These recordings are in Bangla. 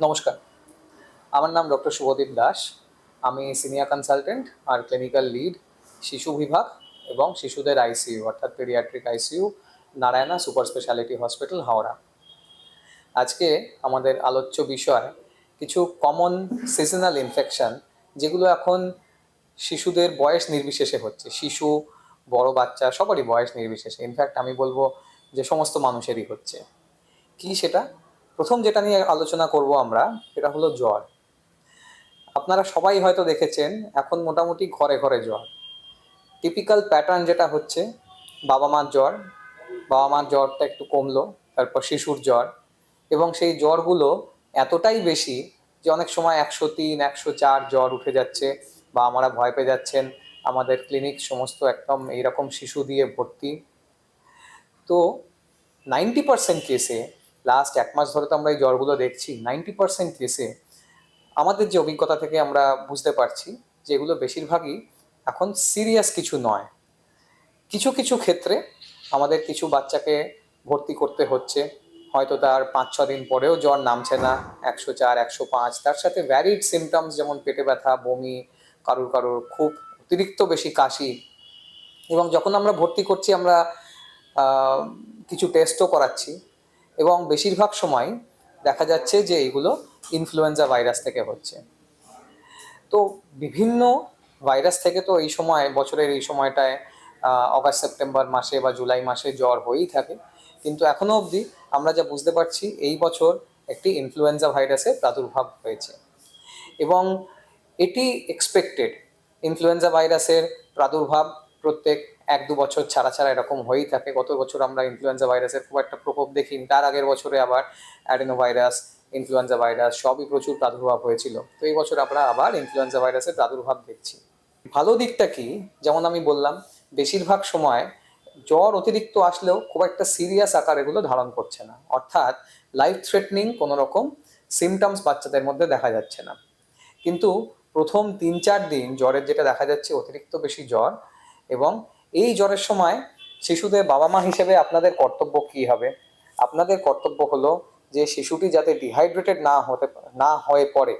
নমস্কার। আমার নাম ডক্টর শুভদীপ দাস। আমি সিনিয়র কনসালটেন্ট আর ক্লিনিক্যাল লিড, শিশু বিভাগ এবং শিশুদের আইসিইউ, অর্থাৎ paediatric ICU, Narayana super speciality hospital, Howrah. আজকে আমাদের আলোচ্য বিষয়, কিছু কমন সিজনাল ইনফেকশন যেগুলো এখন শিশুদের বয়স নির্বিশেষে হচ্ছে। শিশু, বড় বাচ্চা, সবারই বয়স নির্বিশেষে। ইনফ্যাক্ট আমি বলব যে সমস্ত মানুষেরই হচ্ছে। কি সেটা? প্রথম যেটা নিয়ে আলোচনা করব আমরা, সেটা হলো জ্বর। আপনারা সবাই হয়তো দেখেছেন, এখন মোটামুটি ঘরে ঘরে জ্বর। টিপিক্যাল প্যাটার্ন যেটা হচ্ছে, বাবা মার জ্বর, বাবা মার জ্বরটা একটু কমলো, তারপর শিশুর জ্বর, এবং সেই জ্বরগুলো এতটাই বেশি যে অনেক সময় একশো তিন, একশো চার জ্বর উঠে যাচ্ছে, বা আমরা ভয় পেয়ে যাচ্ছেন, আমাদের ক্লিনিক সমস্ত একদম এইরকম শিশু দিয়ে ভর্তি। তো নাইনটি পার্সেন্ট কেসে লাস্ট এক মাস ধরে তো আমরা এই জ্বরগুলো দেখছি। নাইনটি পার্সেন্ট কেসে আমাদের যে অভিজ্ঞতা থেকে আমরা বুঝতে পারছি যে এগুলো বেশিরভাগই এখন সিরিয়াস কিছু নয়। কিছু কিছু ক্ষেত্রে আমাদের কিছু বাচ্চাকে ভর্তি করতে হচ্ছে। হয়তো তার পাঁচ, ছ দিন পরেও জ্বর নামছে না, একশো চার, একশো পাঁচ। তার সাথে ভ্যারিড সিমটমস যেমন পেটে ব্যথা, বমি, কারুর কারুর খুব অতিরিক্ত বেশি কাশি। এবং যখন আমরা ভর্তি করছি, আমরা কিছু টেস্টও করাচ্ছি। এবং বেশিরভাগ সময় দেখা যাচ্ছে যে এইগুলো ইনফ্লুয়েঞ্জা ভাইরাস থেকে হচ্ছে। তো বিভিন্ন ভাইরাস থেকে তো এই সময়, বছরের এই সময়টায় অগাস্ট, সেপ্টেম্বর মাসে বা জুলাই মাসে জ্বর হয়েই থাকে। কিন্তু এখনও অবধি আমরা যা বুঝতে পারছি, এই বছর একটি ইনফ্লুয়েঞ্জা ভাইরাসের প্রাদুর্ভাব হয়েছে। এবং এটি এক্সপেক্টেড ইনফ্লুয়েঞ্জা ভাইরাসের প্রাদুর্ভাব প্রত্যেক এক দু বছর ছাড়া ছাড়া এরকম হয়েই থাকে। গত বছর আমরা ইনফ্লুয়েঞ্জা ভাইরাসের খুব একটা প্রকোপ দেখিনি, তার আগের বছরে আবার অ্যাডেনো ভাইরাস ইনফ্লুয়েঞ্জা ভাইরাস সবই প্রচুর প্রাদুর্ভাব হয়েছিল। তো এই বছর আমরা আবার ইনফ্লুয়েঞ্জা ভাইরাসের প্রাদুর্ভাব দেখছি। ভালো দিকটা কি? যেমন আমি বললাম, বেশিরভাগ সময় জ্বর অতিরিক্ত আসলেও খুব একটা সিরিয়াস আকার এগুলো ধারণ করছে না। অর্থাৎ লাইফ থ্রেটনিং কোনো রকম সিমটমস বাচ্চাদের মধ্যে দেখা যাচ্ছে না। কিন্তু প্রথম তিন চার দিন জ্বরের যেটা দেখা যাচ্ছে, অতিরিক্ত বেশি জ্বর এবং এই জ্বরের সময় শিশুদের বাবা মা হিসেবে আপনাদের কর্তব্য কি হবে? আপনাদের কর্তব্য হলো যে শিশুটি যাতে ডিহাইড্রেটেড না হতে, না হয়ে পড়ে।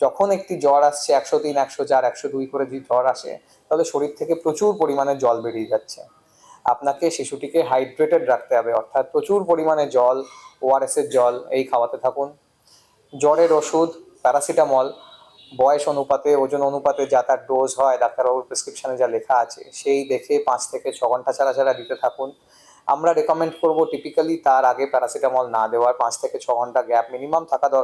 যখন একটি জ্বর আসছে, একশো তিন, একশো চার, একশো দুই করে যদি জ্বর আসে, তাহলে শরীর থেকে প্রচুর পরিমাণে জল বেরিয়ে যাচ্ছে। আপনাকে শিশুটিকে হাইড্রেটেড রাখতে হবে, অর্থাৎ প্রচুর পরিমাণে জল ওআরএসের জল, এই খাওয়াতে থাকুন। জ্বরের ওষুধ প্যারাসিটামল বয়স অনুপাতে, ওজন অনুপাতে যা তার ডোজ হয়, ডাক্তারবাবুর প্রেসক্রিপশনে যা লেখা আছে, সেই দেখে পাঁচ থেকে ছ ঘণ্টা ছাড়া ছাড়া দিতে থাকুন। আমরা রেকমেন্ড করব টিপিক্যালি তার আগে প্যারাসিটামল না দেওয়ার, পাঁচ থেকে ছ ঘণ্টা গ্যাপ মিনিমাম থাকা দরকার।